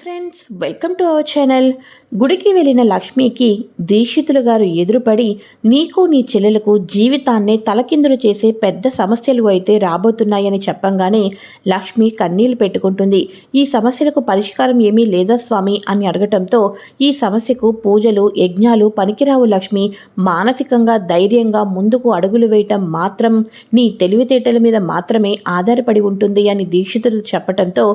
Friends welcome to our channel. గుడికి వెళ్ళిన లక్ష్మికి దీక్షితులు గారు ఎదురుపడి నీకు నీ చెల్లెలకు జీవితాన్నే తలకిందులు చేసే పెద్ద సమస్యలు అయితే రాబోతున్నాయని చెప్పంగానే లక్ష్మి కన్నీళ్ళు పెట్టుకుంటుంది. ఈ సమస్యలకు పరిష్కారం ఏమీ లేదా స్వామి అని అడగటంతో ఈ సమస్యకు పూజలు యజ్ఞాలు పనికిరావు లక్ష్మి. మానసికంగా ధైర్యంగా ముందుకు అడుగులు వేయటం మాత్రం నీ తెలివితేటల మీద మాత్రమే ఆధారపడి ఉంటుంది అని దీక్షితులు చెప్పటంతో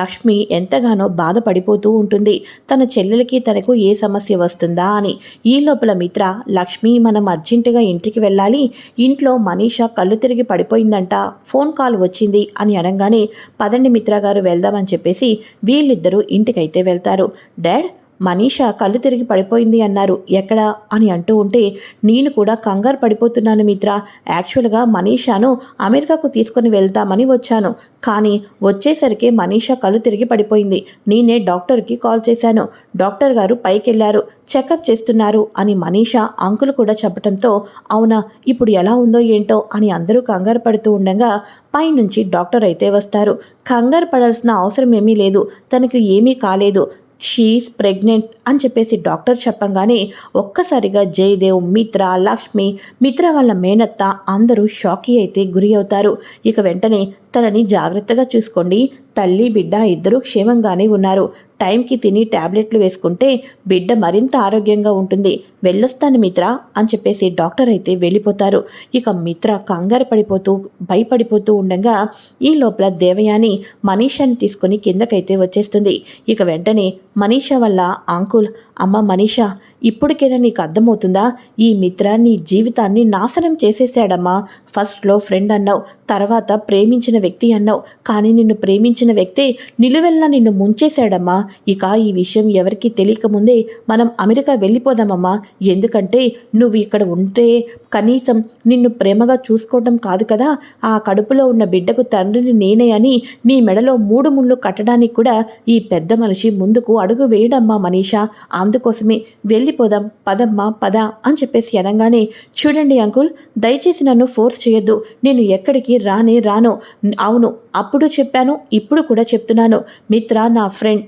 లక్ష్మి ఎంతగానో బాధపడి పడిపోతూ ఉంటుంది. తన చెల్లెలకి తనకు ఏ సమస్య వస్తుందా అని. ఈ లోపల మిత్ర లక్ష్మి మనం అర్జెంటుగా ఇంటికి వెళ్ళాలి. ఇంట్లో మనీషా కళ్ళు తిరిగి పడిపోయిందంట. ఫోన్ కాల్ వచ్చింది అని అనగానే పదండి మిత్ర గారు వెళ్దామని చెప్పేసి వీళ్ళిద్దరూ ఇంటికైతే వెళ్తారు. డాడ్ మనీషా కళ్ళు తిరిగి పడిపోయింది అన్నారు. ఎక్కడా? అని అంటూ ఉంటే నేను కూడా కంగారు పడిపోతున్నాను మిత్ర. యాక్చువల్గా మనీషాను అమెరికాకు తీసుకొని వెళ్తామని వచ్చాను. కానీ వచ్చేసరికి మనీషా కళ్ళు తిరిగి పడిపోయింది. నేనే డాక్టర్కి కాల్ చేశాను. డాక్టర్ గారు పైకెళ్ళారు. చెకప్ చేస్తున్నారు అని మనీషా అంకులు కూడా చెప్పడంతో అవునా ఇప్పుడు ఎలా ఉందో ఏంటో అని అందరూ కంగారు పడుతూ ఉండగా పైనుంచి డాక్టర్ అయితే వస్తారు. కంగారు పడాల్సిన అవసరం ఏమీ లేదు. తనకు ఏమీ కాలేదు. షీఈస్ ప్రెగ్నెంట్ అని చెప్పేసి డాక్టర్ చెప్పంగానే ఒక్కసారిగా జయదేవ్ మిత్ర లక్ష్మి మిత్ర వాళ్ళ మేనత్త అందరూ షాకీ అయితే గురి అవుతారు. ఇక వెంటనే తనని జాగ్రత్తగా చూసుకోండి. తల్లి బిడ్డ ఇద్దరూ క్షేమంగానే ఉన్నారు. టైంకి తిని ట్యాబ్లెట్లు వేసుకుంటే బిడ్డ మరింత ఆరోగ్యంగా ఉంటుంది. వెళ్ళొస్తాను మిత్ర అని చెప్పేసి డాక్టర్ అయితే వెళ్ళిపోతారు. ఇక మిత్ర కంగారు పడిపోతూ భయపడిపోతూ ఉండగా ఈ లోపల దేవయాని మనీషాని తీసుకొని కిందకైతే వచ్చేస్తుంది. ఇక వెంటనే మనీషా వల్ల అంకుల్ అమ్మ మనీషా ఇప్పటికైనా నీకు అర్థమవుతుందా? ఈ మిత్ర నీ జీవితాన్ని నాశనం చేసేసాడమ్మా ఫస్ట్లో ఫ్రెండ్ అన్నావు తర్వాత ప్రేమించిన వ్యక్తి అన్నావు. కానీ నిన్ను ప్రేమించిన వ్యక్తే నిలువెల్లా నిన్ను ముంచేశాడమ్మా. ఇక ఈ విషయం ఎవరికీ తెలియకముందే మనం అమెరికా వెళ్ళిపోదామమ్మా. ఎందుకంటే నువ్వు ఇక్కడ ఉంటే కనీసం నిన్ను ప్రేమగా చూసుకోవడం కాదు కదా. ఆ కడుపులో ఉన్న బిడ్డకు తండ్రిని నేనే అని నీ మెడలో మూడు ముళ్ళు కట్టడానికి కూడా ఈ పెద్ద మనిషి ముందుకు అడుగు వేయడమ్మా మనీషా. అందుకోసమే వెళ్ళిపోదాం పదమ్మా పద అని చెప్పేసి అనగానే చూడండి అంకుల్ దయచేసి నన్ను ఫోర్స్ చేయొద్దు. నేను ఎక్కడికి రానే రాను. అవును అప్పుడు చెప్పాను ఇప్పుడు కూడా చెప్తున్నాను. మిత్ర నా ఫ్రెండ్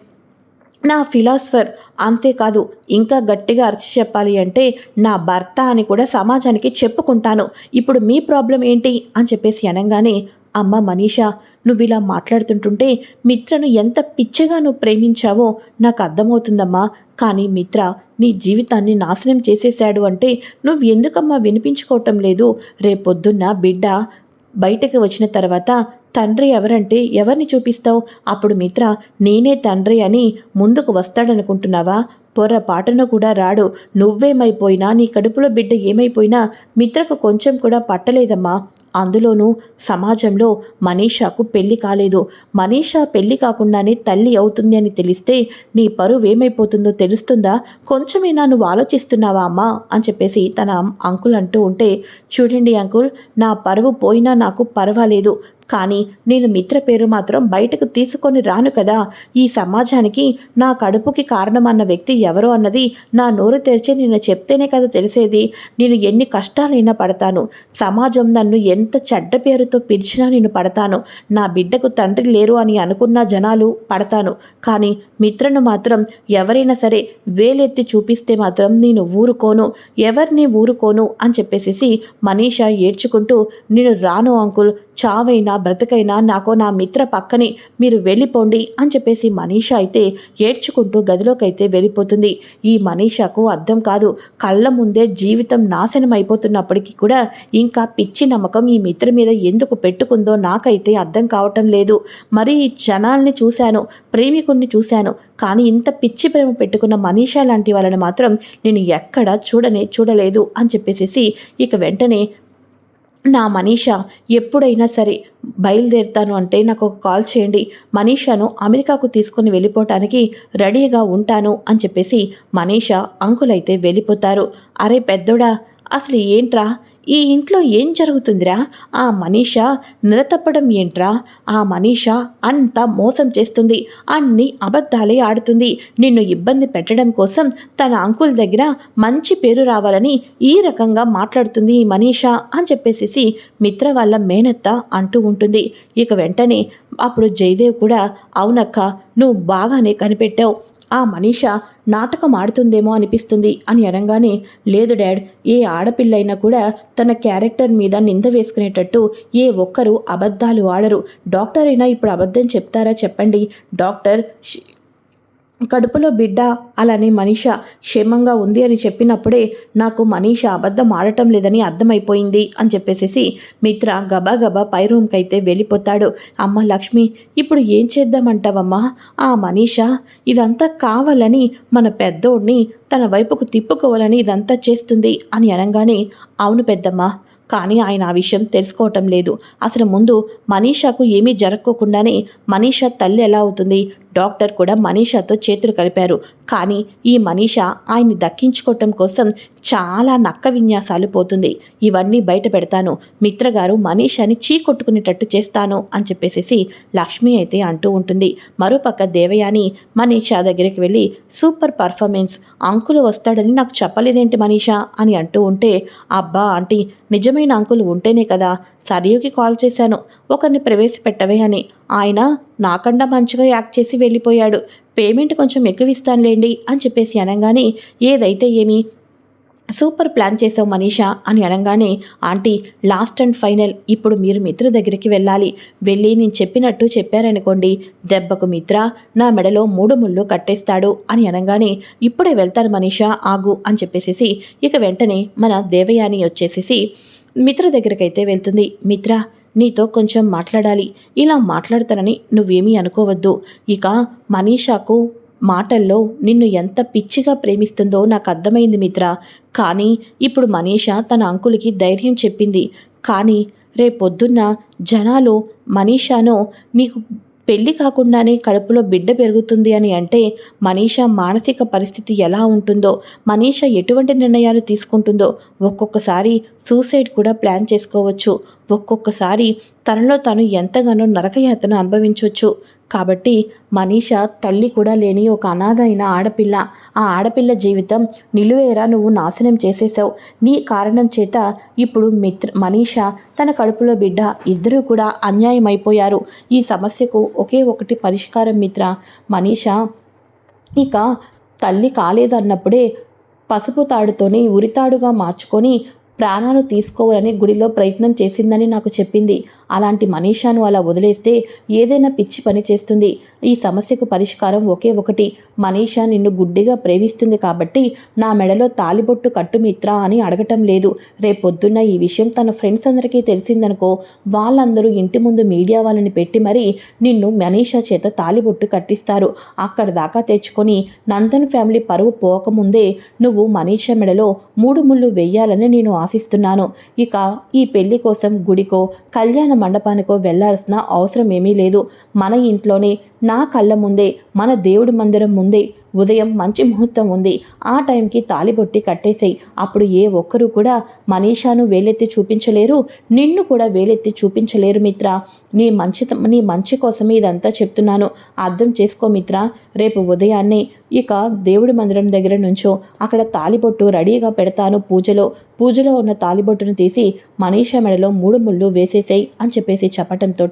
నా ఫిలాసఫర్ అంతేకాదు. ఇంకా గట్టిగా అరిచి చెప్పాలి అంటే నా భర్త అని కూడా సమాజానికి చెప్పుకుంటాను. ఇప్పుడు మీ ప్రాబ్లం ఏంటి? అని చెప్పేసి అనగానే అమ్మ మనీషా నువ్వు ఇలా మాట్లాడుతుంటుంటే మిత్రను ఎంత పిచ్చగా నువ్వు ప్రేమించావో నాకు అర్థమవుతుందమ్మా. కానీ మిత్ర నీ జీవితాన్ని నాశనం చేసేశాడు అంటే నువ్వు ఎందుకమ్మా వినిపించుకోవటం లేదు? రేపొద్దున్న బిడ్డ బయటకు వచ్చిన తర్వాత తండ్రి ఎవరంటే ఎవరిని చూపిస్తావు? అప్పుడు మిత్ర నేనే తండ్రి అని ముందుకు వస్తాడనుకుంటున్నావా? పొరపాటున కూడా రాడు. నువ్వేమైపోయినా నీ కడుపులో బిడ్డ ఏమైపోయినా మిత్రకు కొంచెం కూడా పట్టలేదమ్మా. అందులోనూ సమాజంలో మనీషాకు పెళ్ళి కాలేదు. మనీషా పెళ్ళి కాకుండానే తల్లి అవుతుంది అని తెలిస్తే నీ పరువు ఏమైపోతుందో తెలుస్తుందా? కొంచెమైనా నువ్వు ఆలోచిస్తున్నావా అమ్మా? అని చెప్పేసి తన అంకుల్ అంటూ ఉంటే చూడండి అంకుల్ నా పరువు పోయినా నాకు పర్వాలేదు. కానీ నేను మిత్ర పేరు మాత్రం బయటకు తీసుకొని రాను కదా. ఈ సమాజానికి నా కడుపుకి కారణమన్న వ్యక్తి ఎవరో అన్నది నా నోరు తెరిచి నేను చెప్తేనే కదా తెలిసేది. నేను ఎన్ని కష్టాలైనా పడతాను. సమాజం నన్ను ఎంత చెడ్డ పేరుతో పిలిచినా నేను పడతాను. నా బిడ్డకు తండ్రి లేరు అని అనుకున్న జనాలు పడతాను. కానీ మిత్రను మాత్రం ఎవరైనా సరే వేలెత్తి చూపిస్తే మాత్రం నేను ఊరుకోను. ఎవరిని ఊరుకోను అని చెప్పేసి మనీషా ఏడ్చుకుంటూ నేను రాను అంకుల్ చావైనా బ్రతకైనా నాకు నా మిత్ర పక్కనే మీరు వెళ్ళిపోండి అని చెప్పేసి మనీషా అయితే ఏడ్చుకుంటూ గదిలోకైతే వెళ్ళిపోతుంది. ఈ మనీషాకు అర్థం కాదు. కళ్ళ ముందే జీవితం నాశనం అయిపోతున్నప్పటికీ కూడా ఇంకా పిచ్చి నమ్మకం ఈ మిత్ర మీద ఎందుకు పెట్టుకుందో నాకైతే అర్థం కావటం లేదు. మరి ఈ జనాల్ని చూశాను ప్రేమికుణ్ణి చూశాను. కానీ ఇంత పిచ్చి ప్రేమ పెట్టుకున్న మనీషా లాంటి వాళ్ళని మాత్రం నేను ఎక్కడ చూడనే చూడలేదు అని చెప్పేసి ఇక వెంటనే నా మనీషా ఎప్పుడైనా సరే బయలుదేరుతాను అంటే నాకు ఒక కాల్ చేయండి. మనీషాను అమెరికాకు తీసుకుని వెళ్ళిపోవటానికి రెడీగా ఉంటాను అని చెప్పేసి మనీషా అంకులైతే వెళ్ళిపోతారు. అరే పెద్దోడా అసలు ఏంట్రా? ఈ ఇంట్లో ఏం జరుగుతుందిరా? ఆ మనీష నిలతప్పడం ఏంట్రా? ఆ మనీష అంతా మోసం చేస్తుంది. అన్ని అబద్ధాలే ఆడుతుంది. నిన్ను ఇబ్బంది పెట్టడం కోసం తన అంకుల్ దగ్గర మంచి పేరు రావాలని ఈ రకంగా మాట్లాడుతుంది ఈ మనీష అని చెప్పేసి మిత్ర వాళ్ళ మేనత్త అంటూ ఉంటుంది. ఇక వెంటనే అప్పుడు జయదేవ్ కూడా అవునక్క నువ్వు బాగానే కనిపెట్టావు. ఆ మనీష నాటకం ఆడుతుందేమో అనిపిస్తుంది అని అనగానే లేదు డాడ్ ఏ ఆడపిల్లైనా కూడా తన క్యారెక్టర్ మీద నింద వేసుకునేటట్టు ఏ ఒక్కరు అబద్ధాలు ఆడరు. డాక్టర్ అయినా ఇప్పుడు అబద్ధం చెప్తారా చెప్పండి. డాక్టర్ కడుపులో బిడ్డ అలానే మనీష క్షేమంగా ఉంది అని చెప్పినప్పుడే నాకు మనీష అబద్ధం ఆడటం లేదని అర్థమైపోయింది అని చెప్పేసేసి మిత్ర గబా గబా పై రూమ్కి అయితే వెళ్ళిపోతాడు. అమ్మ లక్ష్మి ఇప్పుడు ఏం చేద్దామంటావమ్మా? ఆ మనీష ఇదంతా కావాలని మన పెద్దోడిని తన వైపుకు తిప్పుకోవాలని ఇదంతా చేస్తుంది అని అనగానే అవును పెద్దమ్మ కానీ ఆయన ఆ విషయం తెలుసుకోవటం లేదు. అసలు ముందు మనీషాకు ఏమీ జరగకోకుండానే మనీషా తల్లి ఎలా అవుతుంది? డాక్టర్ కూడా మనీషాతో చేతులు కలిపారు. కానీ ఈ మనీష ఆయన్ని దక్కించుకోవటం కోసం చాలా నక్క విన్యాసాలు పోతుంది. ఇవన్నీ బయట పెడతాను. మిత్రగారు మనీషాని చీకొట్టుకునేటట్టు చేస్తాను అని చెప్పేసి లక్ష్మి అయితే అంటూ ఉంటుంది. మరోపక్క దేవయాని మనీషా దగ్గరికి వెళ్ళి సూపర్ పర్ఫార్మెన్స్. అంకులు వస్తాడని నాకు చెప్పలేదేంటి మనీషా? అని అంటూ ఉంటే అబ్బా ఆంటీ నిజమైన అంకులు ఉంటేనే కదా సరియుకి కాల్ చేశాను. ఒకరిని ప్రవేశపెట్టవే అని. ఆయన నాకన్నా మంచిగా యాక్ట్ చేసి వెళ్ళిపోయాడు. పేమెంట్ కొంచెం ఎక్కువ ఇస్తానులేండి అని చెప్పేసి అనగానే ఏదైతే ఏమి? సూపర్ ప్లాన్ చేసావు మనీషా అని అనగానే ఆంటీ లాస్ట్ అండ్ ఫైనల్ ఇప్పుడు మీరు మిత్ర దగ్గరికి వెళ్ళాలి. వెళ్ళి నేను చెప్పినట్టు చెప్పారనుకోండి. దెబ్బకు మిత్ర నా మెడలో మూడు ముళ్ళు కట్టేస్తాడు అని అనగానే ఇప్పుడే వెళ్తాను మనీషా ఆగు అని చెప్పేసేసి ఇక వెంటనే మన దేవయాని వచ్చేసేసి మిత్ర దగ్గరికైతే వెళ్తుంది. మిత్ర నీతో కొంచెం మాట్లాడాలి. ఇలా మాట్లాడతానని నువ్వేమీ అనుకోవద్దు. ఇక మనీషాకు మాటల్లో నిన్ను ఎంత పిచ్చిగా ప్రేమిస్తుందో నాకు అర్థమైంది మిత్ర. కానీ ఇప్పుడు మనీష తన అంకులకి ధైర్యం చెప్పింది. కానీ రేపొద్దున్న జనాలు మనీషాను నీకు పెళ్ళి కాకుండానే కడుపులో బిడ్డ పెరుగుతుంది అని అంటే మనీష మానసిక పరిస్థితి ఎలా ఉంటుందో మనీష ఎటువంటి నిర్ణయాలు తీసుకుంటుందో ఒక్కొక్కసారి సూసైడ్ కూడా ప్లాన్ చేసుకోవచ్చు. ఒక్కొక్కసారి తనలో తాను ఎంతగానో నరకయాతను అనుభవించవచ్చు కాబట్టి మనీష తల్లి కూడా లేని ఒక అనాథైన ఆడపిల్ల. ఆ ఆడపిల్ల జీవితం నిలువేరా నువ్వు నాశనం చేసేసావు నీ కారణం చేత ఇప్పుడు మిత్ర మనీష తన కడుపులో బిడ్డ ఇద్దరూ కూడా అన్యాయం అయిపోయారు ఈ సమస్యకు ఒకే ఒకటి పరిష్కారం మిత్ర మనీష ఇక తల్లి కాలేదన్నప్పుడే పసుపు తాడుతోని ఉరితాడుగా మార్చుకొని ప్రాణాలు తీసుకోవాలని గుడిలో ప్రయత్నం చేసిందని నాకు చెప్పింది. అలాంటి మనీషాను అలా వదిలేస్తే ఏదైనా పిచ్చి పని చేస్తుంది. ఈ సమస్యకు పరిష్కారం ఒకే ఒకటి. మనీషా నిన్ను గుడ్డిగా ప్రేమిస్తుంది కాబట్టి నా మెడలో తాలిబొట్టు కట్టు మిత్ర అని అడగటం లేదు. రేపొద్దున్న ఈ విషయం తన ఫ్రెండ్స్ అందరికీ తెలిసిందనుకో వాళ్ళందరూ ఇంటి ముందు మీడియా వాళ్ళని పెట్టి మరీ నిన్ను మనీషా చేత తాలిబొట్టు కట్టిస్తారు. అక్కడ దాకా తెచ్చుకొని నందన్ ఫ్యామిలీ పరువు పోకముందే నువ్వు మనీషా మెడలో మూడు ముళ్ళు వెయ్యాలని నేను ఆశిస్తున్నాను. ఇక ఈ పెళ్ళి కోసం గుడికో కళ్యాణ మండపానికో వెళ్ళాల్సిన అవసరం ఏమీ లేదు. మన ఇంట్లోనే నా కళ్ళ ముందే మన దేవుడి మందిరం ముందే ఉదయం మంచి ముహూర్తం ఉంది. ఆ టైంకి తాలిబొట్టి కట్టేసేయి. అప్పుడు ఏ ఒక్కరు కూడా మనీషాను వేలెత్తి చూపించలేరు. నిన్ను కూడా వేలెత్తి చూపించలేరు మిత్ర. నీ మంచి నీ మంచి కోసమే ఇదంతా చెప్తున్నాను. అర్థం చేసుకో మిత్ర. రేపు ఉదయాన్నే ఇక దేవుడి మందిరం దగ్గర నుంచో అక్కడ తాలిబొట్టు రెడీగా పెడతాను పూజలో. పూజలో ఉన్న తాలిబొట్టును తీసి మనీషా మెడలో మూడు ముళ్ళు వేసేసేయి అని చెప్పేసి చెప్పటంతో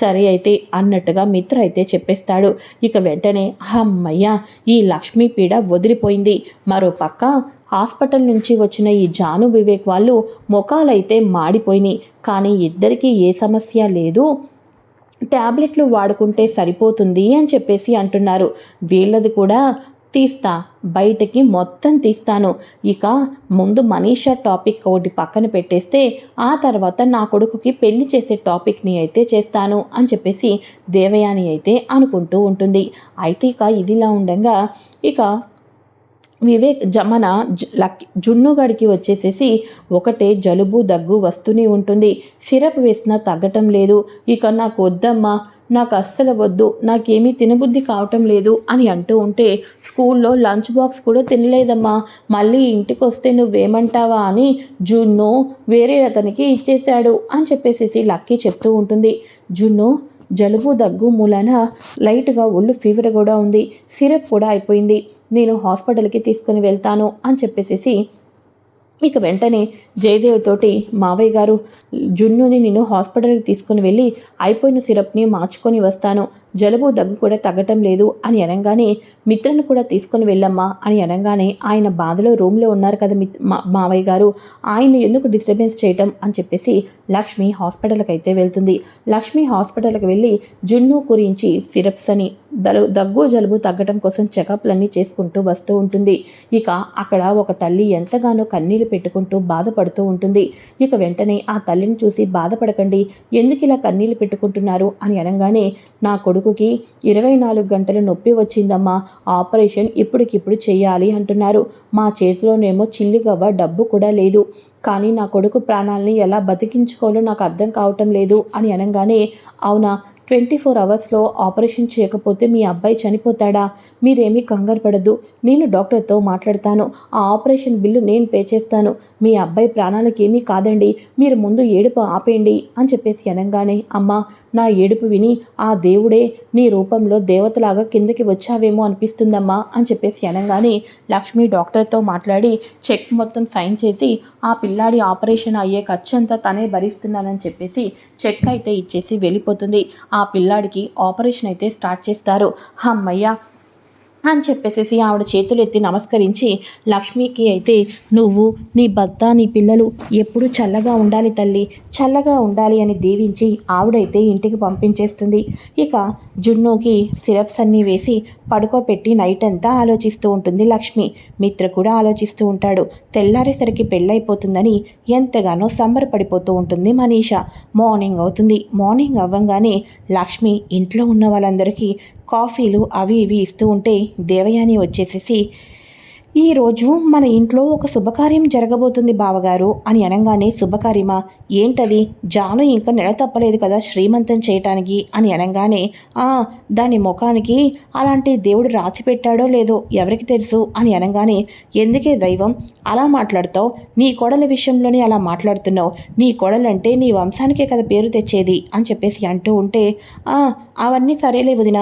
సరే అయితే అన్నట్టుగా మిత్ర అయితే చెప్పేస్తాడు. ఇక వెంటనే అమ్మయ్యా ఈ లక్ష్మీ పీడ వదిలిపోయింది. మరో పక్క హాస్పిటల్ నుంచి వచ్చిన ఈ జాను వివేక్ వాళ్ళు ముఖాలైతే మాడిపోయినాయి. కానీ ఇద్దరికీ ఏ సమస్య లేదు. ట్యాబ్లెట్లు వాడుకుంటే సరిపోతుంది అని చెప్పేసి అంటున్నారు. వీళ్ళది కూడా తీస్తా. బయటకి మొత్తం తీస్తాను. ఇక ముందు మనీషా టాపిక్ ఒకటి పక్కన పెట్టేస్తే ఆ తర్వాత నా కొడుకుకి పెళ్ళి చేసే టాపిక్ని అయితే చేస్తాను అని చెప్పేసి దేవయాని అయితే అనుకుంటూ ఉంటుంది. అయితే ఇక ఇదిలా ఉండగా ఇక వివేక్ జ మన లక్ జున్నుగడికి వచ్చేసేసి ఒకటే జలుబు దగ్గు వస్తూనే ఉంటుంది. సిరప్ వేసినా తగ్గటం లేదు. ఇక నాకు వద్దమ్మా నాకు అస్సలు వద్దు నాకేమీ తినబుద్ధి కావటం లేదు అని అంటూ ఉంటే స్కూల్లో లంచ్ బాక్స్ కూడా తినలేదమ్మా. మళ్ళీ ఇంటికి వస్తే నువ్వేమంటావా అని జున్ను వేరే అతనికి ఇచ్చేశాడు అని చెప్పేసి లక్కీ చెప్తూ ఉంటుంది. జున్ను జలుబు దగ్గు మూలాన లైట్గా ఒళ్ళు ఫీవర్ కూడా ఉంది. సిరప్ కూడా అయిపోయింది. నేను హాస్పిటల్కి తీసుకుని వెళ్తాను అని చెప్పేసి ఇక వెంటనే జయదేవ్ తోటి మావయ్య గారు జున్నుని నేను హాస్పిటల్కి తీసుకుని వెళ్ళి అయిపోయిన సిరప్ని మార్చుకొని వస్తాను. జలుబు దగ్గు కూడా తగ్గటం లేదు అని అనగానే మిత్రను కూడా తీసుకుని వెళ్ళమ్మా అని అనగానే ఆయన బాధలో రూమ్లో ఉన్నారు కదా మిత్ మావయ్య గారు. ఆయన ఎందుకు డిస్టర్బెన్స్ చేయటం అని చెప్పేసి లక్ష్మి హాస్పిటల్కి అయితే వెళ్తుంది. లక్ష్మి హాస్పిటల్కి వెళ్ళి జున్ను గురించి సిరప్స్ అని దలు దగ్గు జలుబు తగ్గటం కోసం చెకప్లన్నీ చేసుకుంటూ వస్తూ ఉంటుంది. ఇక అక్కడ ఒక తల్లి ఎంతగానో కన్నీళ్ళు పెట్టుకుంటూ బాధపడుతూ ఉంటుంది. ఇక వెంటనే ఆ తల్లిని చూసి బాధపడకండి. ఎందుకు ఇలా కన్నీళ్ళు పెట్టుకుంటున్నారు అని అనగానే నా కొడుకు కొడుకుకి ఇరవై నాలుగు గంటలు నొప్పి వచ్చిందమ్మా. ఆపరేషన్ ఇప్పటికిప్పుడు చేయాలి అంటున్నారు. మా చేతిలోనేమో చిల్లిగవ్వ డబ్బు కూడా లేదు. కానీ నా కొడుకు ప్రాణాలని ఎలా బతికించుకోవాలో నాకు అర్థం కావటం లేదు అని అనగానే అవునా? ట్వంటీ ఫోర్ అవర్స్లో ఆపరేషన్ చేయకపోతే మీ అబ్బాయి చనిపోతాడా? మీరేమీ కంగారు పడద్దు. నేను డాక్టర్తో మాట్లాడతాను. ఆ ఆపరేషన్ బిల్లు నేను పే చేస్తాను. మీ అబ్బాయి ప్రాణాలకేమీ కాదండి. మీరు ముందు ఏడుపు ఆపేయండి అని చెప్పేసి అనగానే అమ్మ నా ఏడుపు విని ఆ దేవుడే నీ రూపంలో దేవతలాగా కిందకి వచ్చావేమో అనిపిస్తుందమ్మా అని చెప్పేసి అనగానే లక్ష్మి డాక్టర్తో మాట్లాడి చెక్ మొత్తం సైన్ చేసి ఆ పిల్లాడి ఆపరేషన్ అయ్యే ఖర్చు అంతా తనే భరిస్తున్నానని చెప్పేసి చెక్ అయితే ఇచ్చేసి వెళ్ళిపోతుంది. ఆ పిల్లాడికి ఆపరేషన్ అయితే స్టార్ట్ చేస్తారు. అమ్మయ్య అని చెప్పేసి ఆవిడ చేతులు ఎత్తి నమస్కరించి లక్ష్మికి అయితే నువ్వు నీ భర్త నీ పిల్లలు ఎప్పుడు చల్లగా ఉండాలి తల్లి చల్లగా ఉండాలి అని దీవించి ఆవిడైతే ఇంటికి పంపించేస్తుంది. ఇక జున్నుకి సిరప్స్ అన్నీ వేసి పడుకోపెట్టి నైట్ అంతా ఆలోచిస్తూ ఉంటుంది లక్ష్మి. మిత్ర కూడా ఆలోచిస్తూ ఉంటాడు. తెల్లారేసరికి పెళ్ళైపోతుందని ఎంతగానో సంబరపడిపోతూ ఉంటుంది మనీషా. మార్నింగ్ అవుతుంది. మార్నింగ్ అవ్వంగానే లక్ష్మి ఇంట్లో ఉన్న వాళ్ళందరికీ కాఫీలు అవి ఇవి ఇస్తూ ఉంటే దేవయాని వచ్చేసేసి ఈరోజు మన ఇంట్లో ఒక శుభకార్యం జరగబోతుంది బావగారు అని అనగానే శుభకార్యమా? ఏంటది? జాను ఇంకా నెల తప్పలేదు కదా శ్రీమంతం చేయటానికి అని అనగానే ఆ దాని ముఖానికి అలాంటి దేవుడు రాసి పెట్టాడో లేదో ఎవరికి తెలుసు అని అనగానే ఎందుకే దైవం? అలా మాట్లాడతావు? నీ కోడల విషయంలోనే అలా మాట్లాడుతున్నావు? నీ కోడలంటే నీ వంశానికే కదా పేరు తెచ్చేది అని చెప్పేసి అంటూ ఉంటే అవన్నీ సరేలే వదిన.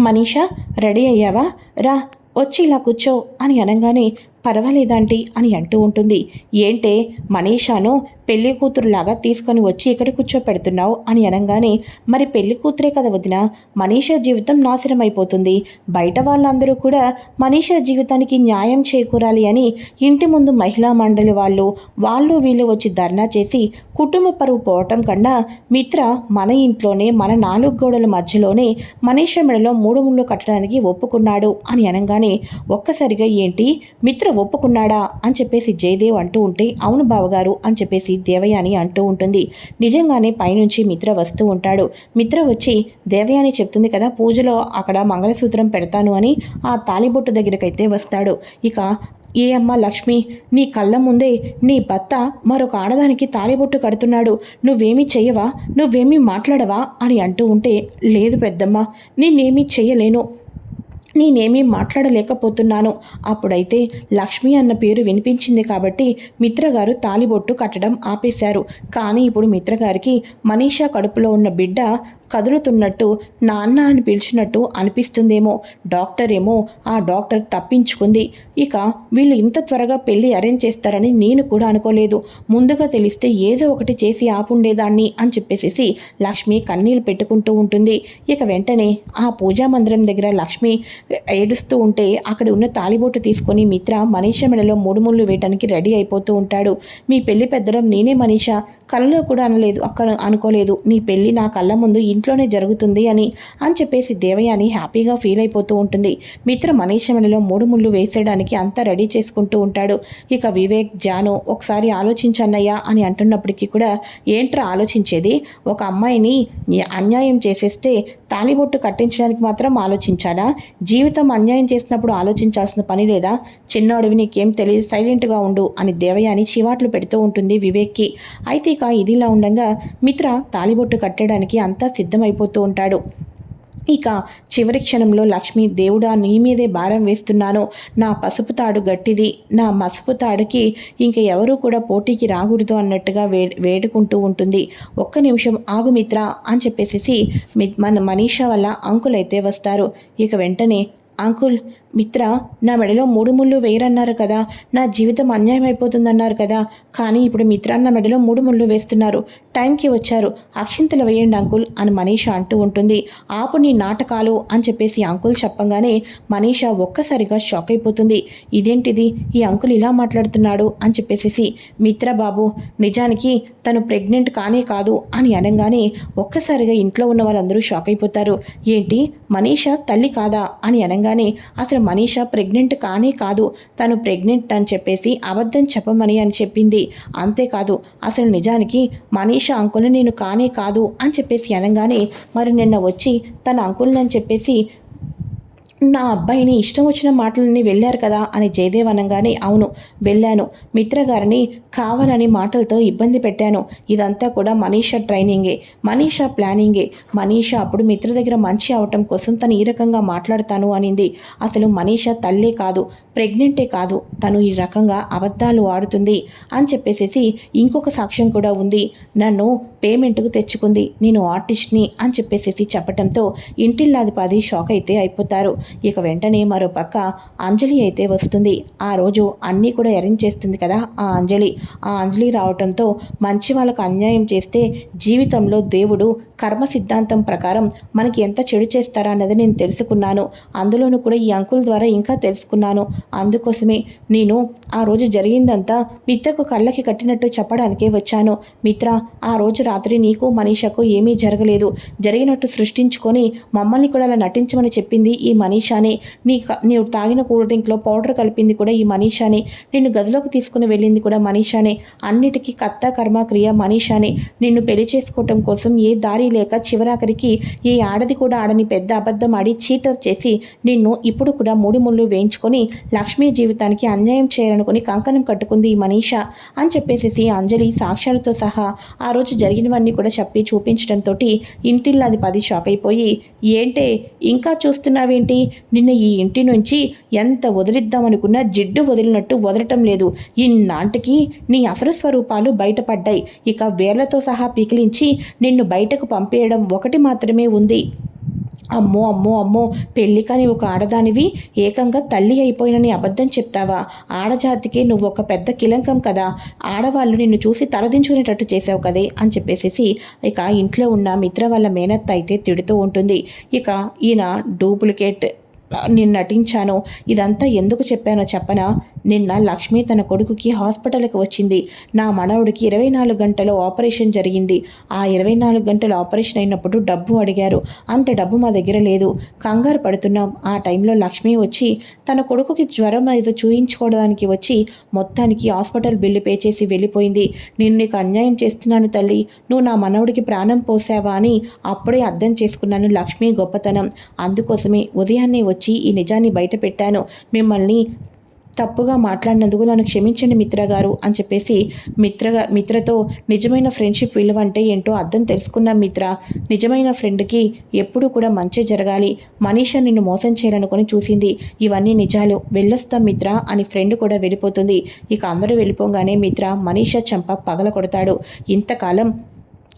మనీషా రెడీ అయ్యావా? రా వచ్చి ఇలా కూర్చో అని అనగానే పర్వాలేదాంటి అని అంటూ ఉంటుంది. ఏంటే మనీషాను పెళ్ళి కూతురులాగా తీసుకొని వచ్చి ఇక్కడ కూర్చోపెడుతున్నావు అని అనగానే మరి పెళ్ళి కూతురే కదా వదిన మనీషా జీవితం నాశనం అయిపోతుంది బయట వాళ్ళందరూ కూడా మనీషా జీవితానికి న్యాయం చేకూరాలి అని ఇంటి ముందు మహిళా మండలి వాళ్ళు వాళ్ళు వీళ్ళు వచ్చి ధర్నా చేసి కుటుంబ పరువు పోవటం కన్నా మిత్ర మన ఇంట్లోనే మన నాలుగు గోడల మధ్యలోనే మనీష మెడలో మూడు ముళ్ళు కట్టడానికి ఒప్పుకున్నాడు అని అనగానే ఒక్కసారిగా ఏంటి మిత్ర ఒప్పుకున్నాడా అని చెప్పేసి జయదేవ్ అంటూ ఉంటే అవును బావగారు అని చెప్పేసి దేవయాని అంటూ ఉంటుంది. నిజంగానే పైనుంచి మిత్ర వస్తూ ఉంటాడు. మిత్ర వచ్చి దేవయాని చెప్తుంది కదా పూజలో అక్కడ మంగళసూత్రం పెడతాను అని ఆ తాలిబొట్టు దగ్గరకైతే వస్తాడు. ఇక ఏ అమ్మ లక్ష్మి నీ కళ్ళ ముందే నీ భర్త మరొక ఆడదానికి తాలిబొట్టు కడుతున్నాడు. నువ్వేమీ చెయ్యవా? నువ్వేమీ మాట్లాడవా? అని అంటూ ఉంటే లేదు పెద్దమ్మ నేనేమీ చెయ్యలేను. నేనేమీ మాట్లాడలేకపోతున్నాను. అప్పుడైతే లక్ష్మి అన్న పేరు వినిపించింది కాబట్టి మిత్రగారు తాలిబొట్టు కట్టడం ఆపేశారు. కానీ ఇప్పుడు మిత్రగారికి మనీషా కడుపులో ఉన్న బిడ్డ కదులుతున్నట్టు నాన్న అని పిలిచినట్టు అనిపిస్తుందేమో. డాక్టర్ ఏమో ఆ డాక్టర్ తప్పించుకుంది. ఇక వీళ్ళు ఇంత త్వరగా పెళ్ళి అరేంజ్ చేస్తారని నేను కూడా అనుకోలేదు. ముందుగా తెలిస్తే ఏదో ఒకటి చేసి ఆపుండేదాన్ని అని చెప్పేసి లక్ష్మి కన్నీళ్ళు పెట్టుకుంటూ ఉంటుంది. ఇక వెంటనే ఆ పూజా మందిరం దగ్గర లక్ష్మి ఏడుస్తూ ఉంటే అక్కడ ఉన్న తాలిబొట్టు తీసుకొని మిత్ర మనీష మెడలో మూడు ముళ్ళు వేయటానికి రెడీ అయిపోతూ ఉంటాడు. మీ పెళ్ళి పెద్దరం నేనే మనీష. కళ్ళలో కూడా అనలేదు అక్కడ అనుకోలేదు. నీ పెళ్ళి నా కళ్ళ ముందు ఇంట్లోనే జరుగుతుంది అని అని చెప్పేసి దేవయాని హ్యాపీగా ఫీల్ అయిపోతూ ఉంటుంది. మిత్ర మనీషమణిలో మూడు ముళ్ళు వేసేయడానికి అంతా రెడీ చేసుకుంటూ ఉంటాడు. ఇక వివేక్ జాను ఒకసారి ఆలోచించన్నయ్యా అని అంటున్నప్పటికీ కూడా ఏంట్రా ఆలోచించేది? ఒక అమ్మాయిని అన్యాయం చేసేస్తే తాళిబొట్టు కట్టించడానికి మాత్రం ఆలోచించాలా జీవితం అన్యాయం చేసినప్పుడు ఆలోచించాల్సిన పని లేదా? చిన్నోడివి నీకేం తెలియదు సైలెంట్గా ఉండు అని దేవయాని చివాట్లు పెడుతూ ఉంటుంది వివేక్కి. అయితే ఇక ఇదిలా ఉండగా మిత్ర తాళిబొట్టు కట్టడానికి అంతా సిద్ధమైపోతూ ఉంటాడు. ఇక చివరి క్షణంలో లక్ష్మి దేవుడా నీ మీదే భారం వేస్తున్నాను. నా పసుపు తాడు గట్టిది. నా మసుపు తాడుకి ఇంక ఎవరూ కూడా పోటీకి రాకూడదు అన్నట్టుగా వే వేడుకుంటూ ఉంటుంది. ఒక్క నిమిషం ఆగు మిత్ర అని చెప్పేసి మి- మన మనీషా వల్ల అంకుల్ అయితే వస్తారు. ఇక వెంటనే అంకుల్ మిత్ర నా మెడలో మూడు ముళ్ళు వేయరన్నారు కదా. నా జీవితం అన్యాయం అయిపోతుందన్నారు కదా. కానీ ఇప్పుడు మిత్ర నా మెడలో మూడు ముళ్ళు వేస్తున్నారు. టైంకి వచ్చారు. అక్షింతలు వేయండి అంకుల్ అని మనీషా అంటూ ఉంటుంది. ఆపు నీ నాటకాలు అని చెప్పేసి అంకుల్ చెప్పంగానే మనీషా ఒక్కసారిగా షాక్ అయిపోతుంది. ఇదేంటిది? ఈ అంకుల్ ఇలా మాట్లాడుతున్నాడు అని చెప్పేసి మిత్ర బాబు నిజానికి తను ప్రెగ్నెంట్ కానే కాదు అని అనగానే ఒక్కసారిగా ఇంట్లో ఉన్న వాళ్ళందరూ షాక్ అయిపోతారు. ఏంటి? మనీషా తల్లి కాదా? అని అనగానే అసలు మనీషా ప్రెగ్నెంట్ కానే కాదు. తను ప్రెగ్నెంట్ అని చెప్పేసి అబద్ధం చెప్పమని అని చెప్పింది. అంతేకాదు అసలు నిజానికి మనీషా అంకుల్ నేను కానే కాదు అని చెప్పేసి అనగానే మరి నిన్న వచ్చి తన అంకుల్ని అని చెప్పేసి నా అబ్బాయిని ఇష్టం వచ్చిన మాటలన్నీ వెళ్ళారు కదా అని జయదేవ్ అనగానే అవును వెళ్ళాను. మిత్రగారిని కావాలని మాటలతో ఇబ్బంది పెట్టాను. ఇదంతా కూడా మనీషా ట్రైనింగే. మనీషా ప్లానింగే. మనీషా అప్పుడు మిత్ర దగ్గర మంచి అవటం కోసం తను ఈ రకంగా మాట్లాడతాను అనింది. అసలు మనీషా తల్లే కాదు ప్రెగ్నెంటే కాదు. తను ఈ రకంగా అబద్ధాలు ఆడుతుంది అని చెప్పేసేసి ఇంకొక సాక్ష్యం కూడా ఉంది. నన్ను పేమెంట్కు తెచ్చుకుంది. నేను ఆర్టిస్ట్ని అని చెప్పేసేసి చెప్పటంతో ఇంటిల్లాదిపాది షాక్ అయితే అయిపోతారు. ఇక వెంటనే మరో పక్క అంజలి అయితే వస్తుంది. ఆ రోజు అన్నీ కూడా అరేంజ్ చేస్తుంది కదా ఆ అంజలి. ఆ అంజలి రావటంతో మంచి వాళ్ళకు అన్యాయం చేస్తే జీవితంలో దేవుడు కర్మ సిద్ధాంతం ప్రకారం మనకి ఎంత చెడు చేస్తారా అన్నది నేను తెలుసుకున్నాను. అందులోనూ కూడా ఈ అంకుల్ ద్వారా ఇంకా తెలుసుకున్నాను. అందుకోసమే నేను ఆ రోజు జరిగిందంతా మిత్రకు కళ్ళకి కట్టినట్టు చెప్పడానికే వచ్చాను. మిత్ర ఆ రోజు రాత్రి నీకు మనీషకు ఏమీ జరగలేదు. జరిగినట్టు సృష్టించుకొని మమ్మల్ని కూడా అలా నటించమని చెప్పింది ఈ మనీషానే. నీ నీవు తాగిన కూల్ డ్రింక్లో పౌడర్ కలిపింది కూడా ఈ మనీషానే. నిన్ను గదిలోకి తీసుకుని వెళ్ళింది కూడా మనీషానే. అన్నిటికీ కర్త కర్మ క్రియ మనీషానే. నిన్ను పెళ్ళి చేసుకోవటం కోసం ఏ దారి లేక చివరాఖరికి ఏ ఆడది కూడా ఆడని పెద్ద అబద్ధం ఆడి చీటర్ చేసి నిన్ను ఇప్పుడు కూడా మూడు ముళ్ళు వేయించుకొని లక్ష్మీ జీవితానికి అన్యాయం చేయాలనుకుని కంకణం కట్టుకుంది ఈ మనీషా అని చెప్పేసేసి అంజలి సాక్ష్యాలతో సహా ఆ రోజు జరిగినవన్నీ కూడా చెప్పి చూపించడంతో ఇంటిల్లాది పది షాక్ అయిపోయి ఏంటే ఇంకా చూస్తున్నావేంటి? నిన్న ఈ ఇంటి నుంచి ఎంత వదిలిద్దామనుకున్నా జిడ్డు వదిలినట్టు వదలటం లేదు. ఇన్నాటికి నీ అసలు స్వరూపాలు బయటపడ్డాయి. ఇక వేర్లతో సహా పికిలించి నిన్ను బయటకు పంపేయడం ఒకటి మాత్రమే ఉంది. అమ్మో అమ్మో అమ్మో పెళ్ళి కానీ ఒక ఆడదానివి ఏకంగా తల్లి అయిపోయినని అబద్ధం చెప్తావా? ఆడజాతికి నువ్వు ఒక పెద్ద కిలంకం కదా ఆడవాళ్ళు నిన్ను చూసి తలదించుకునేటట్టు చేసావు కదే అని చెప్పేసి ఇక ఇంట్లో ఉన్న మిత్ర వాళ్ళ మేనత్త అయితే తిడుతూ ఉంటుంది. ఇక ఈయన డూప్లికేట్ నేను నటించాను. ఇదంతా ఎందుకు చెప్పానో చెప్పనా? నిన్న లక్ష్మి తన కొడుకుకి హాస్పిటల్కి వచ్చింది. నా మనవడికి ఇరవై నాలుగు గంటల ఆపరేషన్ జరిగింది. ఆ ఇరవై నాలుగు గంటల ఆపరేషన్ అయినప్పుడు డబ్బు అడిగారు. అంత డబ్బు మా దగ్గర లేదు. కంగారు పడుతున్నాం. ఆ టైంలో లక్ష్మి వచ్చి తన కొడుకుకి జ్వరం ఏదో చూయించుకోవడానికి వచ్చి మొత్తానికి హాస్పిటల్ బిల్లు పే చేసి వెళ్ళిపోయింది. నేను నీకు అన్యాయం చేస్తున్నాను తల్లి. నువ్వు నా మనవడికి ప్రాణం పోసావా అని అప్పుడే అర్థం చేసుకున్నాను లక్ష్మి గొప్పతనం. అందుకోసమే ఉదయాన్నే వచ్చి వచ్చి ఈ నిజాన్ని బయట పెట్టాను. మిమ్మల్ని తప్పుగా మాట్లాడినందుకు నన్ను క్షమించండి మిత్ర గారు అని చెప్పేసి మిత్రగా మిత్రతో నిజమైన ఫ్రెండ్షిప్ విలువ అంటే ఏంటో అర్థం తెలుసుకున్న మిత్ర. నిజమైన ఫ్రెండ్కి ఎప్పుడూ కూడా మంచి జరగాలి. మనీష నిన్ను మోసం చేయాలనుకొని చూసింది. ఇవన్నీ నిజాలు. వెళ్ళొస్తాం మిత్ర అని ఫ్రెండ్ కూడా వెళ్ళిపోతుంది. ఇక అందరూ వెళ్ళిపోగానే మిత్ర మనీష చంప పగల కొడతాడు. ఇంతకాలం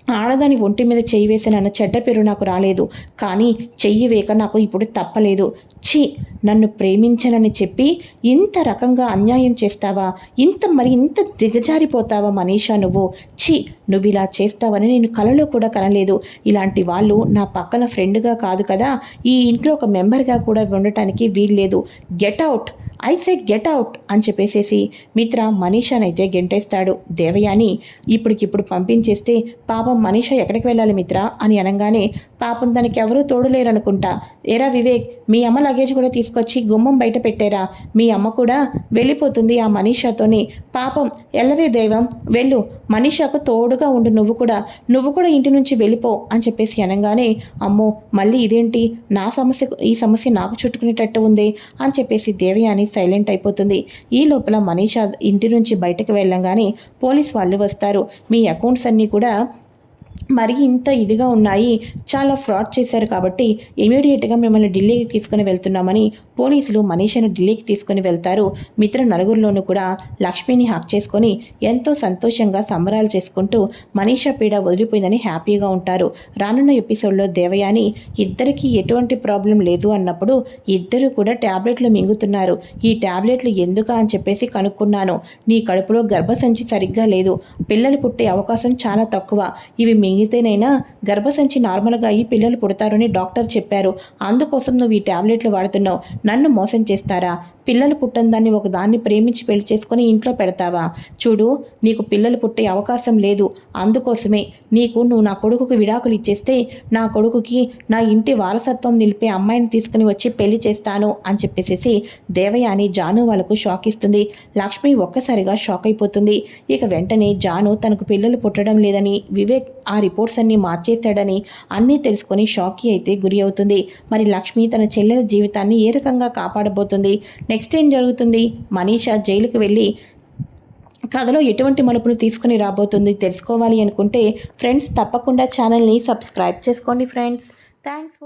ఆడదాని ఒంటి మీద చెయ్యి వేసిన చెడ్డ పేరు నాకు రాలేదు. కానీ చెయ్యి వేక నాకు ఇప్పుడు తప్పలేదు. ఛీ! నన్ను ప్రేమించనని చెప్పి ఇంత రకంగా అన్యాయం చేస్తావా? ఇంత మరి ఇంత దిగజారిపోతావా మనీషా నువ్వు? ఛీ! నువ్వు ఇలా చేస్తావని నేను కలలో కూడా కనలేదు. ఇలాంటి వాళ్ళు నా పక్కన ఫ్రెండ్గా కాదు కదా? ఈ ఇంట్లో ఒక మెంబర్గా కూడా ఉండటానికి వీల్లేదు. Get out I say get out అని చెప్పేసేసి మిత్ర మనీషానైతే గెంటేస్తాడు. దేవయాని ఇప్పటికిప్పుడు పంపించేస్తే పాపం మనీష ఎక్కడికి వెళ్ళాలి మిత్ర? అని అనగానే పాపం దానికి ఎవరూ తోడులేరనుకుంటా. ఎరా వివేక్ మీ అమ్మ లగేజ్ కూడా తీసుకొచ్చి గుమ్మం బయట పెట్టారా. మీ అమ్మ కూడా వెళ్ళిపోతుంది ఆ మనీషాతోని. పాపం ఎల్లవే దైవం వెళ్ళు. మనీషాకు తోడుగా ఉండు నువ్వు కూడా. నువ్వు కూడా ఇంటి నుంచి వెళ్ళిపో అని చెప్పేసి అనగానే అమ్మో మళ్ళీ ఇదేంటి? నా సమస్య ఈ సమస్య నాకు చుట్టుకునేటట్టు ఉంది అని చెప్పేసి దేవయాని సైలెంట్ అయిపోతుంది. ఈ లోపల మనీషా ఇంటి నుంచి బయటకు వెళ్ళంగానే పోలీస్ వాళ్ళు వస్తారు. మీ అకౌంట్స్ అన్నీ కూడా మరి ఇంత ఇదిగా ఉన్నాయి. చాలా ఫ్రాడ్ చేశారు కాబట్టి ఇమీడియట్గా మిమ్మల్ని ఢిల్లీకి తీసుకుని వెళ్తున్నామని పోలీసులు మనీషను ఢిల్లీకి తీసుకుని వెళ్తారు. మిత్ర నలుగురిలోనూ కూడా లక్ష్మిని హక్ చేసుకొని ఎంతో సంతోషంగా సంబరాలు చేసుకుంటూ మనీషా పీడ వదిలిపోయిందని హ్యాపీగా ఉంటారు. రానున్న ఎపిసోడ్లో దేవయాని ఇద్దరికీ ఎటువంటి ప్రాబ్లం లేదు అన్నప్పుడు ఇద్దరు కూడా ట్యాబ్లెట్లు మింగుతున్నారు. ఈ ట్యాబ్లెట్లు ఎందుకా అని చెప్పేసి కనుక్కున్నాను. నీ కడుపులో గర్భసంచి సరిగ్గా లేదు. పిల్లలు పుట్టే అవకాశం చాలా తక్కువ. ఇవి మింగితేనైనా గర్భసంచి నార్మల్గా అయ్యి పిల్లలు పుడతారని డాక్టర్ చెప్పారు. అందుకోసం నువ్వు ఈ ట్యాబ్లెట్లు వాడుతున్నావు. నన్ను మోసం చేస్తారా? పిల్లలు పుట్టందాన్ని ఒక దాన్ని ప్రేమించి పెళ్ళి చేసుకొని ఇంట్లో పెడతావా? చూడు నీకు పిల్లలు పుట్టే అవకాశం లేదు. అందుకోసమే నీకు నువ్వు నా కొడుకుకి విడాకులు ఇచ్చేస్తే నా కొడుకుకి నా ఇంటి వారసత్వం నిలిపే అమ్మాయిని తీసుకుని వచ్చి పెళ్ళి చేస్తాను అని చెప్పేసేసి దేవయాని జాను వాళ్ళకు షాక్ ఇస్తుంది. లక్ష్మి ఒక్కసారిగా షాక్ అయిపోతుంది. ఇక వెంటనే జాను తనకు పిల్లలు పుట్టడం లేదని వివేక్ ఆ రిపోర్ట్స్ అన్నీ మార్చేశాడని అన్నీ తెలుసుకొని షాక్కి అయితే గురి అవుతుంది. మరి లక్ష్మి తన చెల్లెల జీవితాన్ని ఏ రకంగా కాపాడబోతుంది. నెక్స్ట్ ఏం జరుగుతుంది? మనీషా జైలుకు వెళ్ళి కథలో ఎటువంటి మలుపులు తీసుకుని రాబోతుంది తెలుసుకోవాలి అనుకుంటే ఫ్రెండ్స్ తప్పకుండా ఛానల్ని సబ్స్క్రైబ్ చేసుకోండి ఫ్రెండ్స్ థ్యాంక్స్